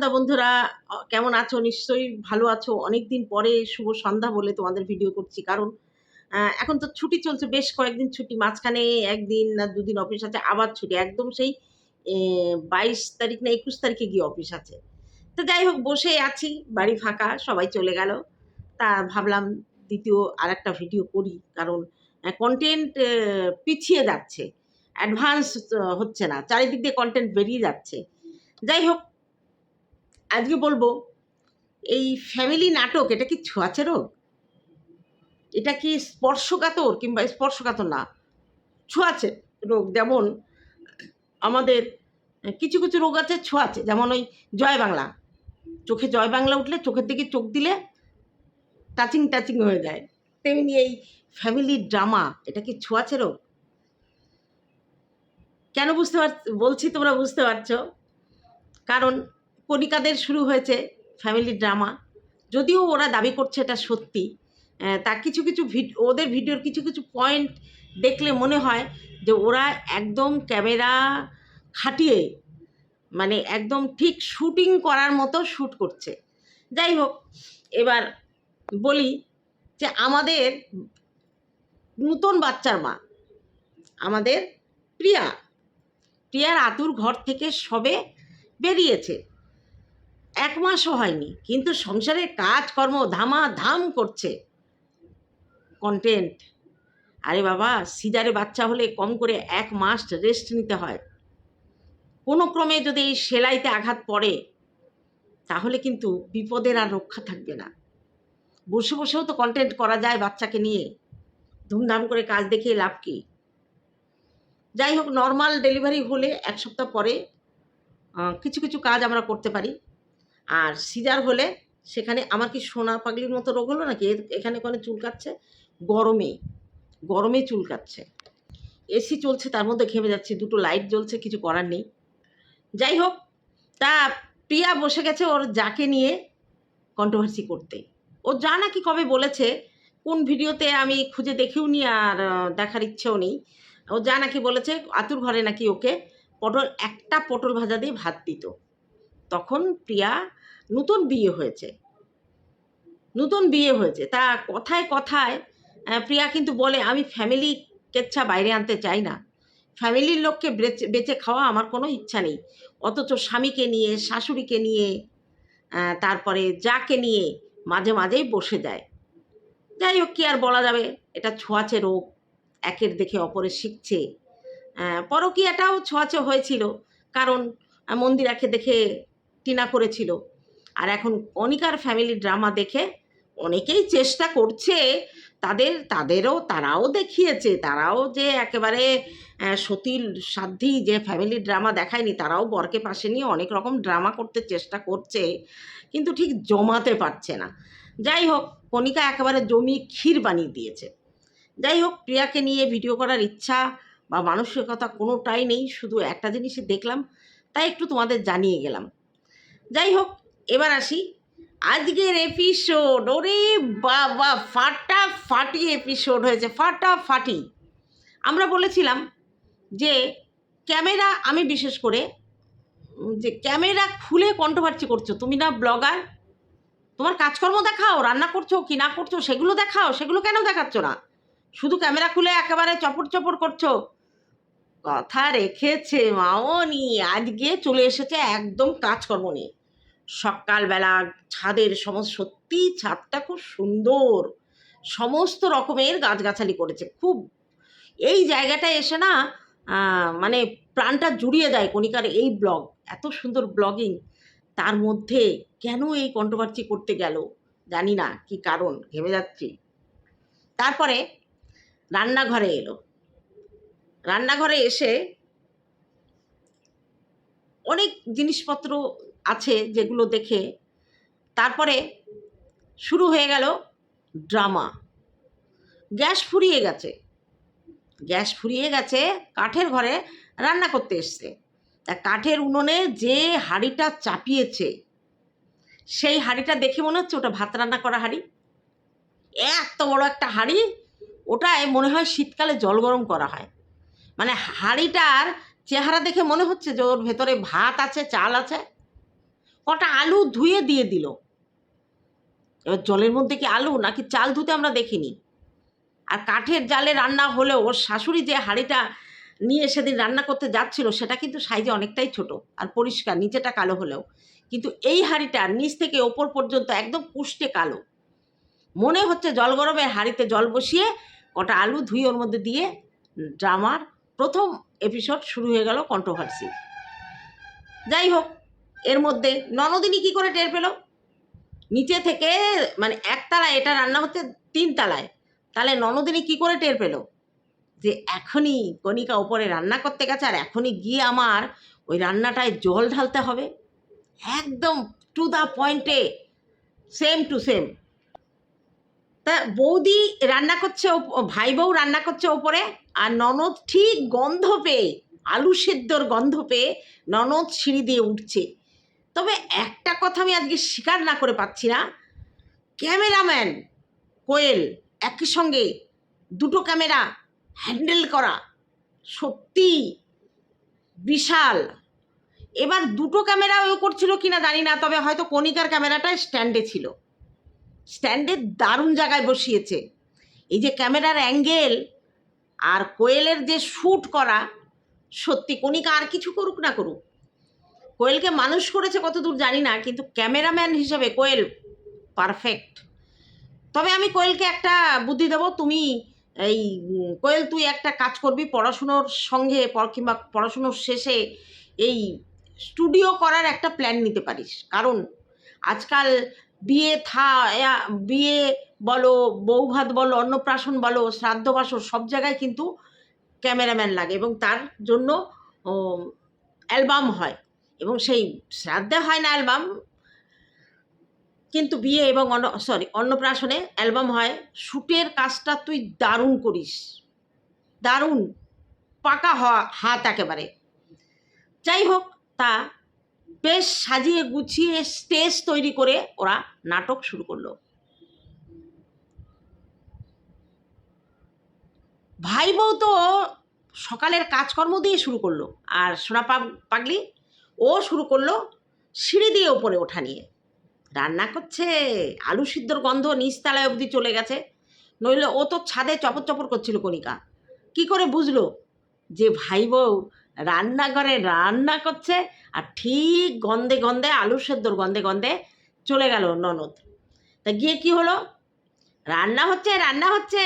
সন্ধ্যা বন্ধুরা কেমন আছো? নিশ্চয়ই ভালো আছো। অনেক দিন পরে শুভ সন্ধ্যা বলে তোমাদের ভিডিও করছি। কারণ এখন তো ছুটি চলছে, বেশ কয়েকদিন ছুটি। মাঝখানে একদিন না দুদিন অফিস আছে, আবার ছুটি। একদম সেই বাইশ তারিখ না একুশ তারিখে গিয়ে অফিস আছে। তো যাই হোক, বসে আছি, বাড়ি ফাঁকা, সবাই চলে গেল। তা ভাবলাম দ্বিতীয় আর একটা ভিডিও করি। কারণ কন্টেন্ট পিছিয়ে যাচ্ছে। অ্যাডভান্স হচ্ছে না। চারিদিক দিয়ে কন্টেন্ট বেরিয়ে যাচ্ছে। যাই হোক আজকে বলব, এই ফ্যামিলি নাটক, এটা কি ছোঁয়াচে রোগ? এটা কি স্পর্শকাতর কিংবা স্পর্শকাতর না? ছোঁয়াচে রোগ যেমন আমাদের, কিছু কিছু রোগ আছে ছোঁয়াচে, যেমন ওই জয় বাংলা। চোখে জয় বাংলা উঠলে চোখের দিকে চোখ দিলে টাচিং টাচিং হয়ে যায়। তেমনি এই ফ্যামিলি ড্রামা এটা কি ছোঁয়াচে রোগ? কেন বুঝতে পার, বলছি তোমরা বুঝতে পারছ? কারণ কণিকাদের শুরু হয়েছে ফ্যামিলি ড্রামা যদিও ওরা দাবি করছে এটা সত্যি। আহ, তা কিছু কিছু ওদের ভিডিওর কিছু কিছু পয়েন্ট দেখলে মনে হয় যে ওরা একদম ক্যামেরা খাটিয়ে মানে একদম ঠিক শুটিং করার মতো শ্যুট করছে। যাই হোক এবার বলি যে আমাদের নূতন বাচ্চার মা আমাদের প্রিয়া। প্রিয়ার আতুর ঘর থেকে সবে বেরিয়েছে। এক মাসও হয়নি। কিন্তু সংসারের কাজকর্ম ধামা ধাম করছে। কন্টেন্ট আরে বাবা, সিজারে বাচ্চা হলে কম করে এক মাস রেস্ট নিতে হয়। কোনো ক্রমে যদি এই সেলাইতে আঘাত পড়ে, তাহলে কিন্তু বিপদের আর রক্ষা থাকবে না। বসে বসেও তো কন্টেন্ট করা যায় বাচ্চাকে নিয়ে। ধুমধাম করে কাজ দেখিয়ে লাভ কি? যাই হোক নর্মাল ডেলিভারি হলে এক সপ্তাহ পরে কিছু কিছু কাজ আমরা করতে পারি। আর সিজার হলে সেখানে আমার কি সোনা পাগলির মতো রোগ হলো নাকি? এখানে ওখানে চুলকাচ্ছে গরমে গরমে চুলকাচ্ছে এসি চলছে, তার মধ্যে ঘেমে যাচ্ছে, দুটো লাইট জ্বলছে, কিছু করার নেই। যাই হোক, তা প্রিয়া বসে গেছে ওর যাকে নিয়ে কন্ট্রোভার্সি করতে। ও যা নাকি কবে বলেছে, কোন ভিডিওতে আমি খুঁজে দেখেও নি আর দেখার ইচ্ছেও নেই। ও যা নাকি বলেছে, আতুর ঘরে নাকি ওকে পটল, একটা পটল ভাজা দিয়ে ভাত দিত। তখন প্রিয়া নতুন বিয়ে হয়েছে। নতুন বিয়ে হয়েছে। তা কথায় কথায় প্রিয়া কিন্তু বলে, আমি ফ্যামিলি কেচ্ছা বাইরে আনতে চাই না। ফ্যামিলির লোককে বেচে, বেঁচে খাওয়া আমার কোনো ইচ্ছা নেই। অথচ স্বামীকে নিয়ে, শাশুড়িকে নিয়ে তারপরে যাকে নিয়ে মাঝে মাঝেই বসে যায়। যাই হোক, কি আর বলা যাবে? এটা ছোঁয়াচে রোগ, একের দেখে অপরে শিখছে। পরকীয়াটাও ছোঁয়াচে হয়েছিল। কারণ মন্দিরাকে দেখে টিনা করেছিল। আর এখন অনিকার ফ্যামিলি ড্রামা দেখে অনেকেই চেষ্টা করছে তাদের, তাদেরও, তারাও দেখিয়েছে, তারাও যে একেবারে সতীর সাধ্যি যে ফ্যামিলি ড্রামা দেখায়নি, তারাও বরকে পাশে নিয়ে অনেক রকম ড্রামা করতে চেষ্টা করছে, কিন্তু ঠিক জমাতে পারছে না। যাই হোক, কণিকা একেবারে জমি ক্ষীর বানিয়ে দিয়েছে। যাই হোক, প্রিয়াকে নিয়ে ভিডিও করার ইচ্ছা বা মানসিকতা কোনোটাই নেই, শুধু একটা জিনিসই দেখলাম, তাই একটু তোমাদের জানিয়ে গেলাম। যাই হোক এবার আসি। আজকের এপিসোড ওরে বাবা ফাটা ফাটি এপিসোড হয়েছে ফাটা ফাটি আমরা বলেছিলাম যে ক্যামেরা, আমি বিশেষ করে যে ক্যামেরা খুলে কন্ট্রোভার্সি করছ। তুমি না ব্লগার? তোমার কাজকর্ম দেখাও, রান্না করছ কি না করছ, সেগুলো দেখাও, সেগুলো কেন দেখাচ্ছ না? শুধু ক্যামেরা খুলে একেবারে চপর চপর করছ? কথা রেখেছে মামনি, আজকে চলে এসেছে একদম কাজকর্ম নিয়ে। সকালবেলা ছাদের সমস্ত সত্যি ছাদটা খুব সুন্দর। সমস্ত রকমের গাছগাছালি করেছে। খুব এই জায়গাটায় এসে না মানে প্রাণটা জুড়িয়ে দেয় কণিকার এই ব্লগ, এত সুন্দর ব্লগিং। তার মধ্যে কেন এই কন্ট্রোভার্সি করতে গেল? জানি না, কি কারণ ঘেমে যাচ্ছি। তারপরে রান্নাঘরে এলো। রান্নাঘরে এসে অনেক জিনিসপত্র আছে যেগুলো দেখে। তারপরে শুরু হয়ে গেল ড্রামা। গ্যাস ফুরিয়ে গেছে। গ্যাস ফুরিয়ে গেছে, কাঠের ঘরে রান্না করতে এসছে। তা কাঠের উনুনে যে হাঁড়িটা চাপিয়েছে, সেই হাঁড়িটা দেখে মনে হচ্ছে ওটা ভাত রান্না করা হাঁড়ি। এত বড় একটা হাঁড়ি, ওটায় মনে হয় শীতকালে জল গরম করা হয়। মানে হাঁড়িটার চেহারা দেখে মনে হচ্ছে যে ওর ভেতরে ভাত আছে, চাল আছে। কটা আলু ধুয়ে দিয়ে দিল। এবার জলের মধ্যে কি আলু নাকি চাল ধুতে আমরা দেখিনি। আর কাঠের জালে রান্না হলেও ওর শাশুড়ি যে হাঁড়িটা নিয়ে সেদিন রান্না করতে যাচ্ছিল, সেটা কিন্তু সাইজে অনেকটাই ছোট আর পরিষ্কার, নিচেটা কালো হলেও। কিন্তু এই হাঁড়িটা নিচ থেকে ওপর পর্যন্ত একদম পুষ্টে কালো। মনে হচ্ছে জল গরমের হাঁড়িতে জল বসিয়ে কটা আলু ধুয়ে ওর মধ্যে দিয়ে ড্রামার প্রথম এপিসোড শুরু হয়ে গেল কন্ট্রোভার্সি। যাই হোক এর মধ্যে ননদিনী কি করে টের পেল? নিচে থেকে মানে একতলায় এটা রান্না হচ্ছে তিন তলায়। তাহলে ননদিনী কি করে টের পেল? যে এখনই কণিকা ওপরে রান্না করতে গেছে আর এখনই গিয়ে আমার ওই রান্নাটায় জল ঢালতে হবে। একদম টু দ্য পয়েন্টে সেম টু সেম তা বৌদি রান্না করছে ভাই বউ রান্না করছে ওপরে আর ননদ ঠিক গন্ধ পেয়ে, আলু সেদ্ধর গন্ধ পেয়ে ননদ সিঁড়ি দিয়ে উঠছে। তবে একটা কথা আমি আজকে স্বীকার না করে পাচ্ছি না। ক্যামেরাম্যান কোয়েল একই সঙ্গে দুটো ক্যামেরা হ্যান্ডেল করা। সত্যি বিশাল। এবার দুটো ক্যামেরা ও করছিল কি না জানি না, তবে হয়তো কণিকার ক্যামেরাটা স্ট্যান্ডে ছিল। স্ট্যান্ডে দারুণ জায়গায় বসিয়েছে। এই যে ক্যামেরার অ্যাঙ্গেল আর কোয়েলের যে শ্যুট করা, সত্যি কণিকা আর কিছু করুক না করুক কোয়েলকে মানুষ করেছে কত দূর জানি না, কিন্তু ক্যামেরাম্যান হিসেবে কোয়েল পারফেক্ট তবে আমি কোয়েলকে একটা বুদ্ধি দেবো, তুমি এই, কোয়েল তুই একটা কাজ করবি, পড়াশুনোর সঙ্গে কিংবা পড়াশুনোর শেষে এই স্টুডিও করার একটা প্ল্যান নিতে পারিস। কারণ আজকাল বিয়ে থা বিয়ে বলো, বৌভাত বলো, অন্নপ্রাশন বলো শ্রাদ্ধ বাসর সব জায়গায় কিন্তু ক্যামেরাম্যান লাগে এবং তার জন্য অ্যালবাম হয়। এবং সেই শ্রাদ্ধে হয় না অ্যালবাম। কিন্তু বিয়ে এবং অন্ন সরি অন্নপ্রাশনে অ্যালবাম হয় শ্যুটের কাজটা তুই দারুণ করিস। দারুণ, পাকা হ- হাত একেবারে। যাই হোক, তা বেশ সাজিয়ে গুছিয়ে স্টেজ তৈরি করে ওরা নাটক শুরু করল। ভাই বউ তো সকালের কাজকর্ম দিয়ে শুরু করল। আর সোনা পাগ- পাগলি ও শুরু করল সিঁড়ি দিয়ে ওপরে ওঠা নিয়ে। রান্না করছে, আলু সিদ্ধর গন্ধ নিচতলায় অবধি চলে গেছে। নইলে ও তো ছাদে চপর চপর করছিল কণিকা। কি করে বুঝলো? যে ভাই বউ রান্নাঘরে রান্না করছে আর ঠিক গন্ধে গন্ধে, আলু সেদ্ধর গন্ধে গন্ধে চলে গেল ননদ। তা গিয়ে কি হলো? রান্না হচ্ছে রান্না হচ্ছে।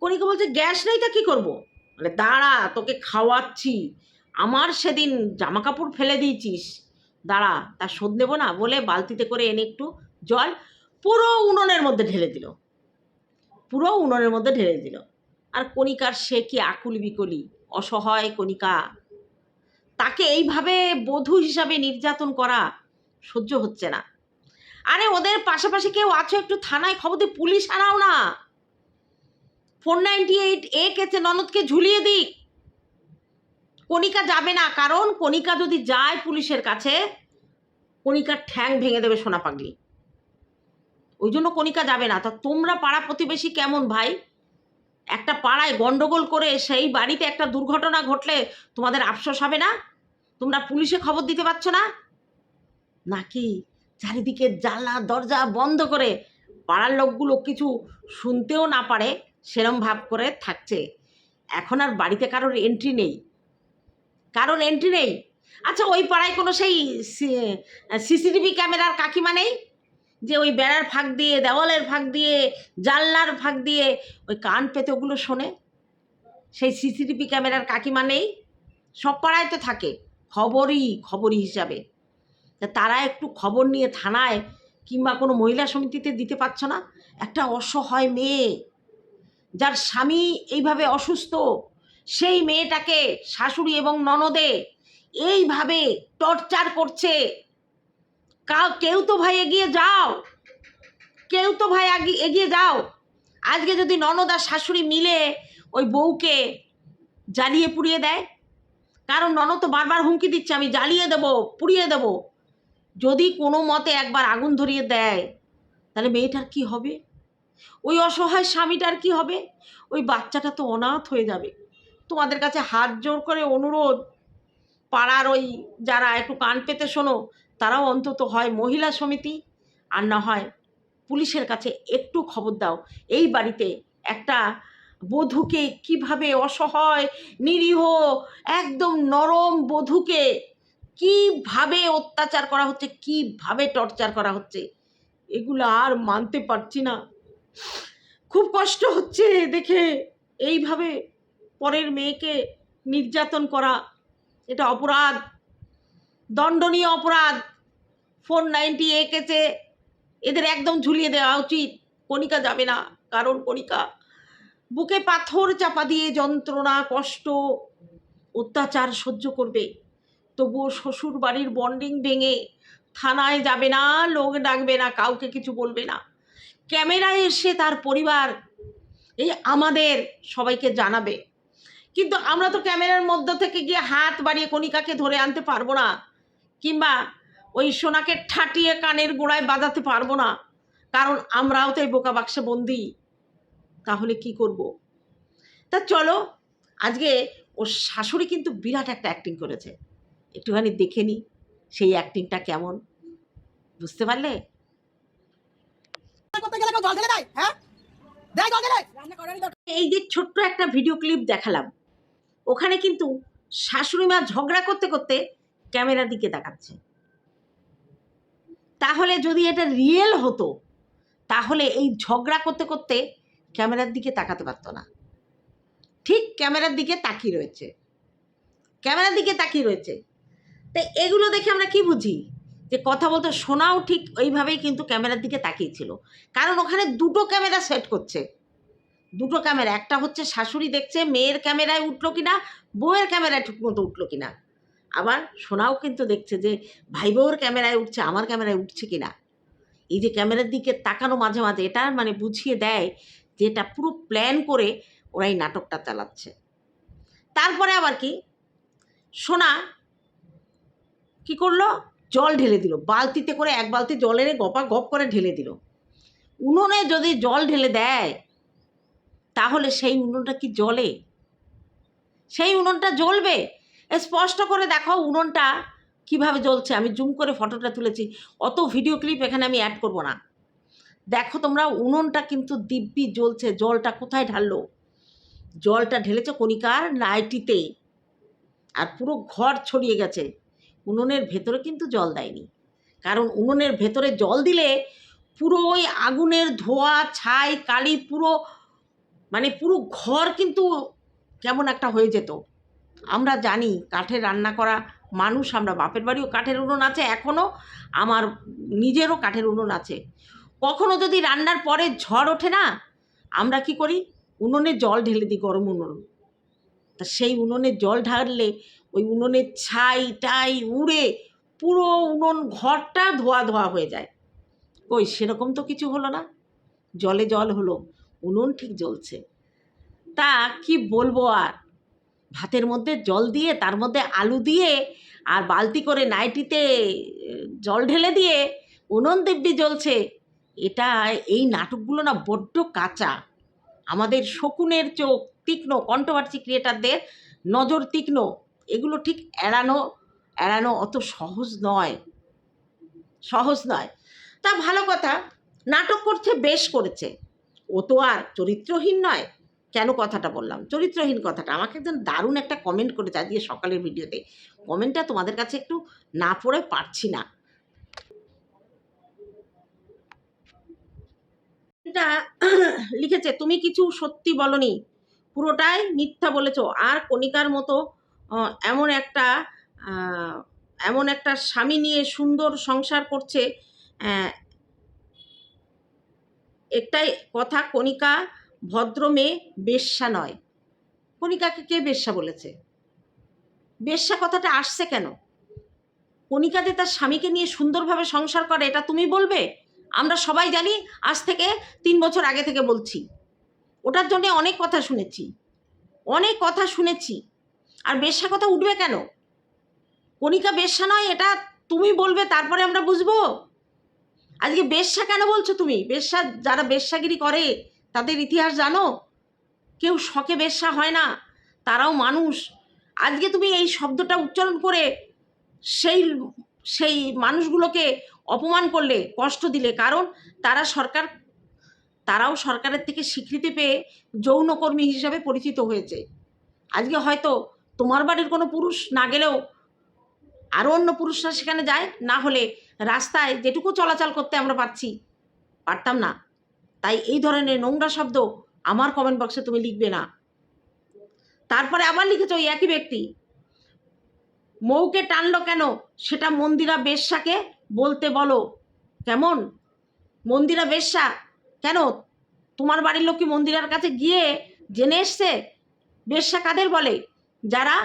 কণিকা বলছে, গ্যাস নেই তা কী করব? বলে, দাঁড়া, তোকে খাওয়াচ্ছি। আমার সেদিন জামা কাপড় ফেলে দিয়েছিস, দাঁড়া, তা শোধ নেব না, বলে বালতিতে করে এনে একটু জল পুরো উনুনের মধ্যে ঢেলে দিল। পুরো উনুনের মধ্যে ঢেলে দিল। আর কণিকার সে কি আকুল বিকলি, অসহায় কণিকা। তাকে এইভাবে বধূ হিসাবে নির্যাতন করা সহ্য হচ্ছে না। আরে ওদের পাশাপাশি কেউ আছো একটু থানায় খবর দিয়ে পুলিশ আনাও না। ফোর নাইনটি এইট এ কেছে ননদকে ঝুলিয়ে দিক। কণিকা যাবে না, কারণ কণিকা যদি যায় পুলিশের কাছে, কণিকার ঠ্যাং ভেঙে দেবে সোনা পাগলি। ওই জন্য কণিকা যাবে না। তা তোমরা পাড়া প্রতিবেশী কেমন ভাই? একটা পাড়ায় গন্ডগোল করে সেই বাড়িতে একটা দুর্ঘটনা ঘটলে তোমাদের আফসোস হবে না? তোমরা পুলিশে খবর দিতে পারছ না? নাকি চারিদিকে জানলা দরজা বন্ধ করে পাড়ার লোকগুলো কিছু শুনতেও না পারে? সেরম ভাব করে থাকছে। এখন আর বাড়িতে কারোর এন্ট্রি নেই। কারোর এন্ট্রি নেই। আচ্ছা ওই পাড়ায় কোনো সেই সিসিটিভি ক্যামেরার কাকিমা নেই? যে ওই বেড়ার ফাঁক দিয়ে, দেওয়ালের ফাঁক দিয়ে, জানলার ফাঁক দিয়ে, ওই কান পেতে ওগুলো শোনে? সেই সিসিটিভি ক্যামেরার কাকিমা নেই? সব পাড়ায় তো থাকে, খবরই খবরই হিসাবে। তারা একটু খবর নিয়ে থানায় কিংবা কোনো মহিলা সমিতিতে দিতে পারছ না? একটা অসহায় মেয়ে, যার স্বামী এইভাবে অসুস্থ সেই মেয়েটাকে শাশুড়ি এবং ননদে এইভাবে টর্চার করছে। কেউ তো ভাই এগিয়ে যাও। কেউ তো ভাই এগিয়ে যাও। আজকে যদি ননদ আর শাশুড়ি মিলে ওই বউকে জ্বালিয়ে পুড়িয়ে দেয়, কারণ ননদ তো বারবার হুমকি দিচ্ছে, আমি জ্বালিয়ে দেবো, পুড়িয়ে দেবো। যদি কোনো মতে একবার আগুন ধরিয়ে দেয়, তাহলে মেয়েটার কি হবে? ওই অসহায় স্বামীটার কি হবে? ওই বাচ্চাটা তো অনাথ হয়ে যাবে। তোমাদের কাছে হাত জোর করে অনুরোধ, পাড়ার ওই যারা একটু কান পেতে শোনো, তারাও অন্তত হয় মহিলা সমিতি, আর না হয় পুলিশের কাছে একটু খবর দাও। এই বাড়িতে একটা বধূকে কীভাবে অসহায়, নিরীহ, একদম নরম বধূকে কীভাবে অত্যাচার করা হচ্ছে, কীভাবে টর্চার করা হচ্ছে, এগুলো আর মানতে পারছি না। খুব কষ্ট হচ্ছে দেখে। এইভাবে পরের মেয়েকে নির্যাতন করা, এটা অপরাধ, দণ্ডনীয় অপরাধ। ফোর নাইনটি এঁকেছে, এদের একদম ঝুলিয়ে দেওয়া উচিত। কণিকা যাবে না, কারণ কণিকা বুকে পাথর চাপা দিয়ে যন্ত্রণা, কষ্ট, অত্যাচার সহ্য করবে। তবুও শ্বশুর বাড়ির বন্ডিং ভেঙে থানায় যাবে না, লোক ডাকবে না, কাউকে কিছু বলবে না। ক্যামেরায় এসে তার পরিবার, এই আমাদের সবাইকে জানাবে। কিন্তু আমরা তো ক্যামেরার মধ্য থেকে গিয়ে হাত বাড়িয়ে কণিকাকে ধরে আনতে পারব না। কিংবা ওই সোনাকে ঠাটিয়ে কানের গোড়ায় বাজাতে পারব না। কারণ আমরাও তো এই বোকা বাক্সে বন্দি। তাহলে কি করব? তা চলো আজকে ওর শাশুড়ি কিন্তু বিরাট একটা অ্যাক্টিং করেছে। একটুখানি দেখে নিই সেই অ্যাক্টিংটা কেমন। বুঝতে পারলে? হ্যাঁ? এই যে ছোট্ট একটা ভিডিও ক্লিপ দেখালাম। ওখানে কিন্তু শাশুড়ি মা ঝগড়া করতে করতে ক্যামেরার দিকে তাকাচ্ছে। তাহলে যদি এটা রিয়েল হতো, তাহলে এই ঝগড়া করতে করতে ক্যামেরার দিকে তাকাতে পারতো না। ঠিক ক্যামেরার দিকে তাকিয়ে রয়েছে। ক্যামেরার দিকে তাকিয়ে রয়েছে। তো এগুলো দেখে আমরা কি বুঝি? যে কথা বলতে শোনাও ঠিক ওইভাবেই কিন্তু ক্যামেরার দিকে তাকিয়েছিল কারণ ওখানে দুটো ক্যামেরা সেট করছে। দুটো ক্যামেরা একটা হচ্ছে শাশুড়ি দেখছে, মেয়ের ক্যামেরায় উঠল কিনা, বউয়ের ক্যামেরায় ঠিক মতো উঠল কিনা। আবার সোনাও কিন্তু দেখছে যে, ভাই বউয়ের ক্যামেরায় উঠছে, আমার ক্যামেরায় উঠছে কিনা। এই যে ক্যামেরার দিকে তাকানো মাঝে মাঝে, এটা মানে বুঝিয়ে দেয় যে, এটা পুরো প্ল্যান করে ওরা এই নাটকটা চালাচ্ছে। তারপরে আবার কি? সোনা কি করল? জল ঢেলে দিল। বালতিতে করে এক বালতি জল এনে গপা গপ করে ঢেলে দিল। উনুনে যদি জল ঢেলে দেয় তাহলে সেই উনুনটা কি জ্বলে? সেই উনুনটা জ্বলবে? স্পষ্ট করে দেখো উনুনটা কীভাবে জ্বলছে। আমি জুম করে ফটোটা তুলেছি। অত ভিডিও ক্লিপ এখানে আমি অ্যাড করব না। দেখো তোমরা, উনুনটা কিন্তু দিব্যি জ্বলছে। জলটা কোথায় ঢাললো? জলটা ঢেলেছে কণিকার নাইটিতে। আর পুরো ঘর ছড়িয়ে গেছে। উনুনের ভেতরে কিন্তু জল দেয়নি। কারণ উনুনের ভেতরে জল দিলে পুরো ওই আগুনের ধোয়া, ছাই, কালি পুরো মানে পুরো ঘর কিন্তু কেমন একটা হয়ে যেত। আমরা জানি কাঠের রান্না করা মানুষ, আমরা বাপের বাড়িও কাঠের উনুন আছে এখনও আমার নিজেরও কাঠের উনুন আছে। কখনো যদি রান্নার পরে ঝড় ওঠে না, আমরা কি করি? উনুনে জল ঢেলে দিই গরম উনুন। তা সেই উনুনে জল ঢাললে ওই উনুনের ছাই টাই উড়ে পুরো উনুন ঘরটা ধোয়া ধোয়া হয়ে যায়। কই, সেরকম তো কিছু হলো না। জলে জল হলো। উনুন ঠিক জ্বলছে। তা কি বলব আর? ভাতের মধ্যে জল দিয়ে, তার মধ্যে আলু দিয়ে আর বালতি করে নাইটিতে জল ঢেলে দিয়ে উনুন দিব্যি জ্বলছে। এটা, এই নাটকগুলো না বড্ড কাঁচা। আমাদের শকুনের চোখ তীক্ষ্ণ কন্ট্রোভার্সি ক্রিয়েটারদের নজর তীক্ষ্ণ। এগুলো ঠিক এড়ানো এড়ানো অত সহজ নয়। সহজ নয়। তা ভালো কথা, নাটক করছে, বেশ করেছে। ও তো আর চরিত্রহীন নয়। কেন কথাটা বললাম? চরিত্রহীন কথাটা। আমাকে একজন দারুণ একটা কমেন্ট করেছে দিয়ে সকালের ভিডিওতে কমেন্টটা তোমাদের কাছে একটু না পড়ে পারছি না। লিখেছে, তুমি কিছু সত্যি বলনি। পুরোটাই মিথ্যা বলেছ। আর কণিকার মতো এমন একটা এমন একটা স্বামী নিয়ে সুন্দর সংসার করছে একটাই কথা, কণিকা ভদ্র মেয়ে বেশ্যা নয়। কণিকাকে কে বেশ্যা বলেছে? বেশ্যা কথাটা আসছে কেন? কণিকা যে তার স্বামীকে নিয়ে সুন্দরভাবে সংসার করে, এটা তুমি বলবে? আমরা সবাই জানি আজ থেকে তিন বছর আগে থেকে বলছি। ওটার জন্যে অনেক কথা শুনেছি। অনেক কথা শুনেছি। আর বেশ্যা কথা উঠবে কেন? কণিকা বেশ্যা নয়, এটা তুমি বলবে, তারপরে আমরা বুঝব? আজকে বেশ্যা কেন বলছো তুমি? বেশ্যা যারা বেশ্যাগিরি করে, তাদের ইতিহাস জানো? কেউ শখে বেশ্যা হয় না, তারাও মানুষ। আজকে তুমি এই শব্দটা উচ্চারণ করে সেই সেই মানুষগুলোকে অপমান করলে, কষ্ট দিলে। কারণ তারা সরকার, তারাও সরকারের থেকে স্বীকৃতি পেয়ে যৌনকর্মী হিসাবে পরিচিত হয়েছে। আজকে হয়তো তোমার বাড়ির কোনো পুরুষ না গেলেও আরও অন্য পুরুষরা সেখানে যায়, না হলে রাস্তায় যেটুকু চলাচল করতে আমরা পারছি, পারতাম না। তাই এই ধরনের নোংরা শব্দ আমার কমেন্ট বক্সে তুমি লিখবে না। তারপরে আবার লিখেছ ওই একই ব্যক্তি, মৌকে টানলো কেন? সেটা মন্দিরা বেশ্যাকে বলতে বলো। কেমন? মন্দিরা বেশ্যা, কেন? তোমার বাড়ির লোক কি মন্দিরার কাছে গিয়ে জেনে এসছে? বেশ্যা কাদের বলে? যারা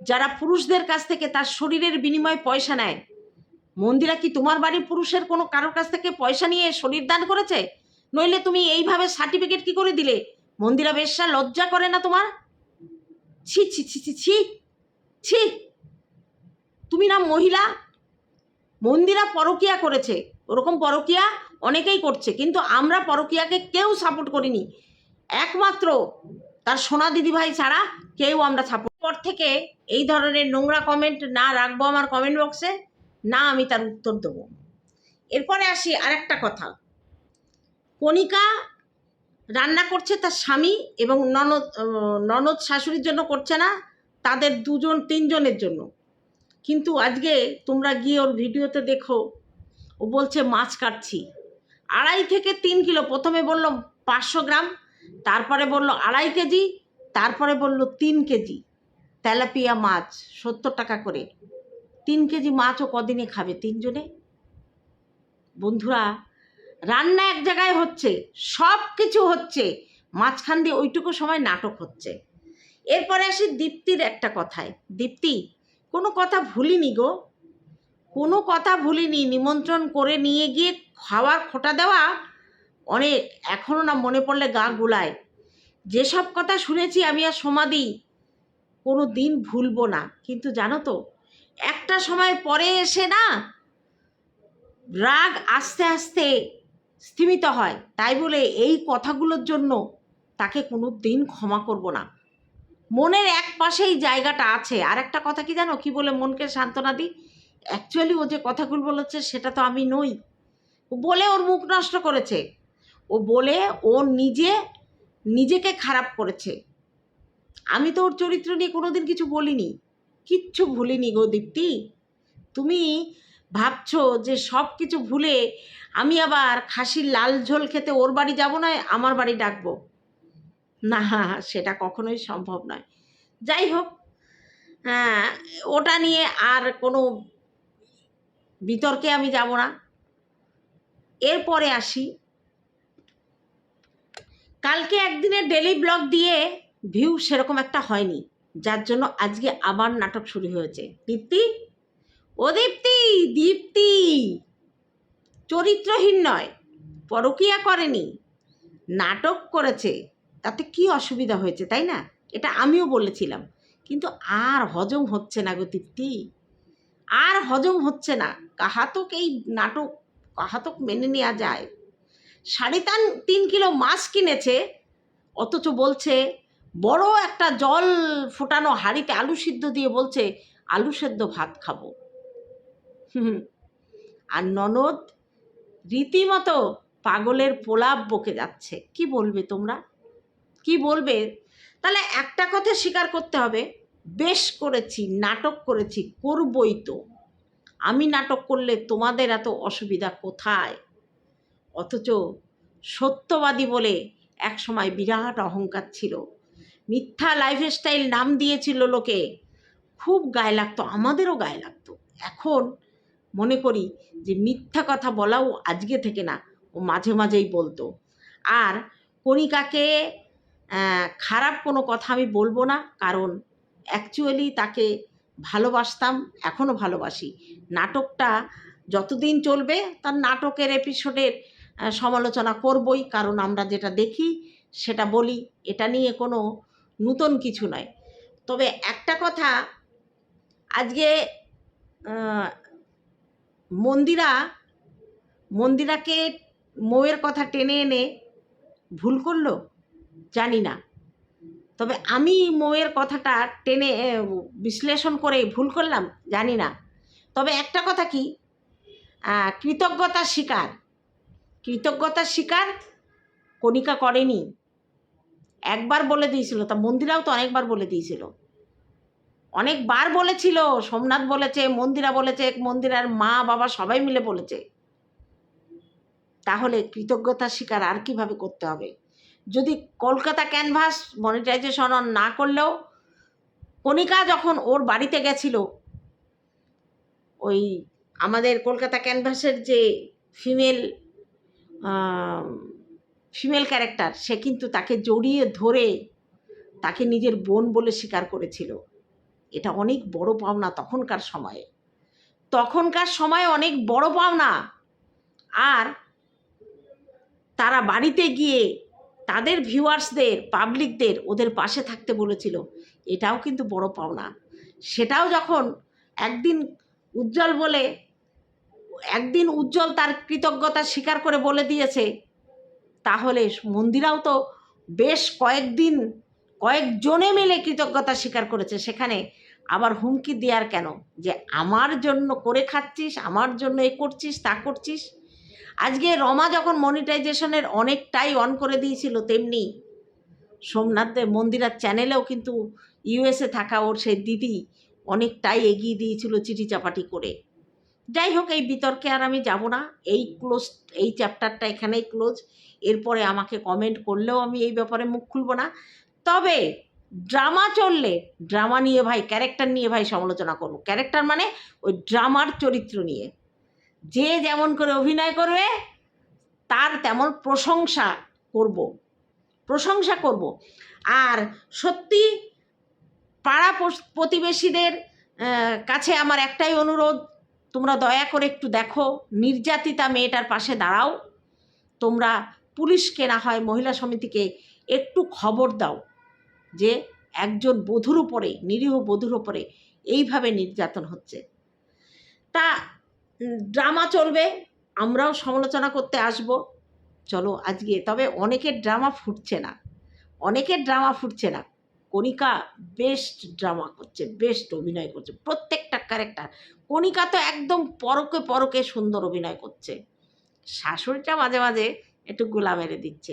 যারা পুরুষদের কাছ থেকে তার শরীরের বিনিময়ে পয়সা নেয়। মন্দিরা কি তোমার বাড়ির পুরুষের কোনো কারোর কাছ থেকে পয়সা নিয়ে শরীর দান করেছে? নইলে তুমি এইভাবে সার্টিফিকেট কি করে দিলে? মন্দিরা বেশ্যা লজ্জা করে না তোমার? ছি ছি ছি ছি ছি ছি। তুমি না মহিলা? মন্দিরা পরকিয়া করেছে। ওরকম পরকিয়া অনেকেই করছে, কিন্তু আমরা পরকিয়াকে কেউ সাপোর্ট করিনি। একমাত্র তার সোনা দিদিভাই ছাড়া কেউ আমরা সাপোর্ট পর থেকে এই ধরনের নোংরা কমেন্ট না রাখব আমার কমেন্ট বক্সে না আমি তার উত্তর দেবো। এরপরে আসি আরেকটা কথা। কণিকা রান্না করছে তার স্বামী এবং ননদ ননদ শাশুড়ির জন্য করছে না, তাদের দুজন, তিনজনের জন্য। কিন্তু আজকে তোমরা গিয়ে ওর ভিডিওতে দেখো, ও বলছে, মাছ কাটছি। আড়াই থেকে তিন কিলো। প্রথমে বলল পাঁচশো গ্রাম, তারপরে বলল আড়াই কেজি, তারপরে বলল তিন কেজি তেলাপিয়া মাছ, সত্তর টাকা করে। তিন কেজি মাছও কদিনে খাবে তিনজনে? বন্ধুরা, রান্না এক জায়গায় হচ্ছে সব কিছু হচ্ছে, মাঝখান দিয়ে ওইটুকু সময় নাটক হচ্ছে। এরপরে আসি দীপ্তির একটা কথায়। দীপ্তি, কোনো কথা ভুলিনি গো। কোনো কথা ভুলিনি, নিমন্ত্রণ করে নিয়ে গিয়ে খাওয়ার খোটা দেওয়া অনেক এখনও না মনে পড়লে গা গুলায়। যেসব কথা শুনেছি আমি আর সমাধি কোনো দিন ভুলবো না। কিন্তু জানো তো একটা সময় পরে এসে না রাগ আস্তে আস্তে স্থিমিত হয়। তাই বলে এই কথাগুলোর জন্য তাকে কোনো দিন ক্ষমা করব না। মনের এক পাশেই জায়গাটা আছে। আর একটা কথা কি জানো? কি বলে মনকে সান্ত্বনা দিই? অ্যাকচুয়ালি ও যে কথাগুলো বলেছে সেটা তো আমি নই। ও বলে ওর মুখ নষ্ট করেছে। ও বলে ও নিজে নিজেকে খারাপ করেছে। আমি তো ওর চরিত্র নিয়ে কোনোদিন কিছু বলিনি। কিচ্ছু ভুলিনি গো দীপ্তি। তুমি ভাবছ যে সব কিছু ভুলে আমি আবার খাসির লাল ঝোল খেতে ওর বাড়ি যাব না আমার বাড়ি ডাকবো? না, সেটা কখনোই সম্ভব নয়। যাই হোক হ্যাঁ ওটা নিয়ে আর কোনো বিতর্কে আমি যাব না। এরপরে আসি। কালকে একদিনের ডেলি ব্লগ দিয়ে ভিউ সেরকম একটা হয়নি। যার জন্য আজকে আবার নাটক শুরু হয়েছে। দীপ্তি? ও দীপ্তি! দীপ্তি! চরিত্রহীন নয়, পরকিয়া করেনি, নাটক করেছে। তাতে কি অসুবিধা হয়েছে, তাই না? এটা আমিও বলেছিলাম। কিন্তু আর হজম হচ্ছে না গো দীপ্তি। আর হজম হচ্ছে না। কাহাতক এই নাটক, কাহাতক মেনে নেওয়া যায়। সাড়ে তিন তিন কিলো মাছ কিনেছে, অথচ বলছে বড় একটা জল ফোটানো হাঁড়িতে আলু সিদ্ধ দিয়ে বলছে, আলু সেদ্ধ ভাত খাব। আর ননদ রীতিমতো পাগলের পোলাপ বকে যাচ্ছে। কি বলবে তোমরা? কি বলবে? তাহলে একটা কথা স্বীকার করতে হবে, বেশ করেছি, নাটক করেছি, করবই তো। আমি নাটক করলে তোমাদের এত অসুবিধা কোথায়? অথচ সত্যবাদী বলে এক সময় বিরাট অহংকার ছিল। মিথ্যা লাইফস্টাইল নাম দিয়েছিল লোকে। খুব গায়ে লাগতো, আমাদেরও গায়ে লাগতো। এখন মনে করি যে মিথ্যা কথা বলাও আজকে থেকে না, ও মাঝে মাঝেই বলতো। আর কণিকাকে খারাপ কোনো কথা আমি বলব না, কারণ অ্যাকচুয়ালি তাকে ভালোবাসতাম এখনও ভালোবাসি। নাটকটা যতদিন চলবে, তার নাটকের এপিসোডের সমালোচনা করবই, কারণ আমরা যেটা দেখি, সেটা বলি। এটা নিয়ে কোনো নূতন কিছু নয়। তবে একটা কথা আজকে মন্দিরা মন্দিরাকে মৌয়ের কথা টেনে এনে ভুল করল? জানি না। তবে আমি মৌয়ের কথাটা টেনে বিশ্লেষণ করে ভুল করলাম? জানি না। তবে একটা কথা কি? আহ, কৃতজ্ঞতার শিকার। কৃতজ্ঞতার শিকার কণিকা করেনি। একবার বলে দিয়েছিল, তা মন্দিরাও তো অনেকবার বলে দিয়েছিল। অনেকবার বলেছিল, সোমনাথ বলেছে, মন্দিরা বলেছে, মন্দিরার মা, বাবা সবাই মিলে বলেছে। তাহলে কৃতজ্ঞতার শিকার আর কীভাবে করতে হবে? যদি কলকাতা ক্যানভাস মনিটাইজেশন অন না করলেও কণিকা যখন ওর বাড়িতে গেছিল, ওই আমাদের কলকাতা ক্যানভাসের যে ফিমেল ফিমেল ক্যারেক্টার, সে কিন্তু তাকে জড়িয়ে ধরে তাকে নিজের বোন বলে স্বীকার করেছিল। এটা অনেক বড় পাওনা তখনকার সময়ে। তখনকার সময়ে অনেক বড় পাওনা। আর তারা বাড়িতে গিয়ে তাদের ভিউয়ার্সদের, পাবলিকদের ওদের পাশে থাকতে বলেছিল। এটাও কিন্তু বড় পাওনা। সেটাও যখন একদিন উজ্জ্বল বলে, একদিন উজ্জ্বল তার কৃতজ্ঞতা স্বীকার করে বলে দিয়েছে তাহলে মন্দিরাও তো বেশ কয়েকদিন, কয়েকজনে মিলে কৃতজ্ঞতা স্বীকার করেছে। সেখানে আবার হুমকি দেওয়ার কেন? যে আমার জন্য করে খাচ্ছিস, আমার জন্য এ করছিস, তা করছিস। আজকে রমা যখন মনিটাইজেশনের অনেকটাই অন করে দিয়েছিল, তেমনি সোমনাথদের মন্দিরার চ্যানেলেও কিন্তু ইউএসএ থাকা ওর সেই দিদি অনেকটাই এগিয়ে দিয়েছিল চিঠি চাপাটি করে। যাই হোক, এই বিতর্কে আর আমি যাব না। এই ক্লোজ এই চ্যাপ্টারটা এখানেই ক্লোজ এরপরে আমাকে কমেন্ট করলেও আমি এই ব্যাপারে মুখ খুলব না। তবে ড্রামা চললে ড্রামা নিয়ে ভাই ক্যারেক্টার নিয়ে ভাই সমালোচনা করব। ক্যারেক্টার মানে ওই ড্রামার চরিত্র নিয়ে। যে যেমন করে অভিনয় করবে, তার তেমন প্রশংসা করব। প্রশংসা করব। আর সত্যি পাড়া প্রতিবেশীদের কাছে আমার একটাই অনুরোধ তোমরা দয়া করে একটু দেখো, নির্যাতিতা মেয়েটার পাশে দাঁড়াও। তোমরা পুলিশকে না হয় মহিলা সমিতিকে একটু খবর দাও যে একজন বধুর উপরে, নিরীহ বধুর উপরে এইভাবে নির্যাতন হচ্ছে। তা ড্রামা চলবে, আমরাও সমালোচনা করতে আসব। চলো আজকে, তবে অনেকের ড্রামা ফুটছে না। অনেকের ড্রামা ফুটছে না। কণিকা বেস্ট ড্রামা করছে বেস্ট অভিনয় করছে, প্রত্যেকটা ক্যারেক্টার কণিকা তো একদম পরকে পরকে সুন্দর অভিনয় করছে। শাশুড়িটা মাঝে মাঝে একটু গোলা মেরে দিচ্ছে।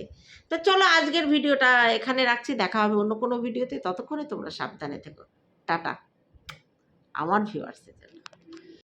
তো চলো আজকের ভিডিওটা এখানে রাখছি, দেখা হবে অন্য কোনো ভিডিওতে। ততক্ষণে তোমরা সাবধানে থেকো। টাটা। আমার ভিউয়ার্সের জন্য।